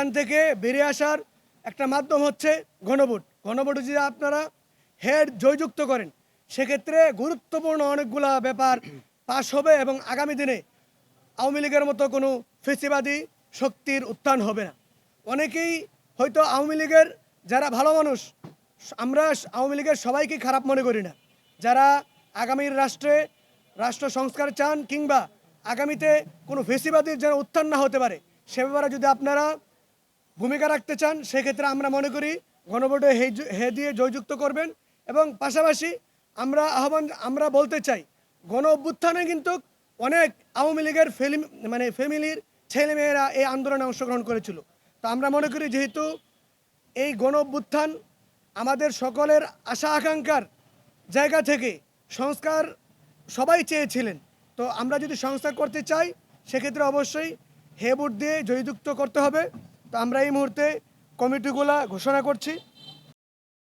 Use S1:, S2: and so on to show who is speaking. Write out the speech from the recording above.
S1: সেখান থেকে বেরিয়ে আসার একটা মাধ্যম হচ্ছে গণভোট গণভোট যদি আপনারা হেড জয়যুক্ত করেন, সেক্ষেত্রে গুরুত্বপূর্ণ অনেকগুলা ব্যাপার পাশ হবে এবং আগামী দিনে আওয়ামী লীগের মতো কোনো ফেসিবাদী শক্তির উত্থান হবে না। অনেকেই হয়তো আওয়ামী লীগের যারা ভালো মানুষ, আমরা আওয়ামী লীগের সবাইকে খারাপ মনে করি না। যারা আগামীর রাষ্ট্রে রাষ্ট্র সংস্কার চান কিংবা আগামীতে কোনো ফেসিবাদীর যেন উত্থান না হতে পারে, সে ব্যাপারে যদি আপনারা ভূমিকা রাখতে চান, সেক্ষেত্রে আমরা মনে করি গণভোটে হে হে দিয়ে জয়যুক্ত করবেন এবং পাশাপাশি আমরা আহ্বান, আমরা বলতে চাই, গণ অভ্যুত্থানে কিন্তু অনেক আওয়ামী লীগের ফিল্ম মানে ফ্যামিলির ছেলেমেয়েরা এই আন্দোলনে অংশগ্রহণ করেছিল। তো আমরা মনে করি যেহেতু এই গণ অভ্যুত্থান আমাদের সকলের আশা, আকাঙ্ক্ষার জায়গা থেকে সংস্কার সবাই চেয়েছিলেন। তো আমরা যদি সংস্কার করতে চাই, সেক্ষেত্রে অবশ্যই হে ভোট দিয়ে জয়যুক্ত করতে হবে। আমরা এই মুহূর্তে কমিটিগুলা ঘোষণা করছি।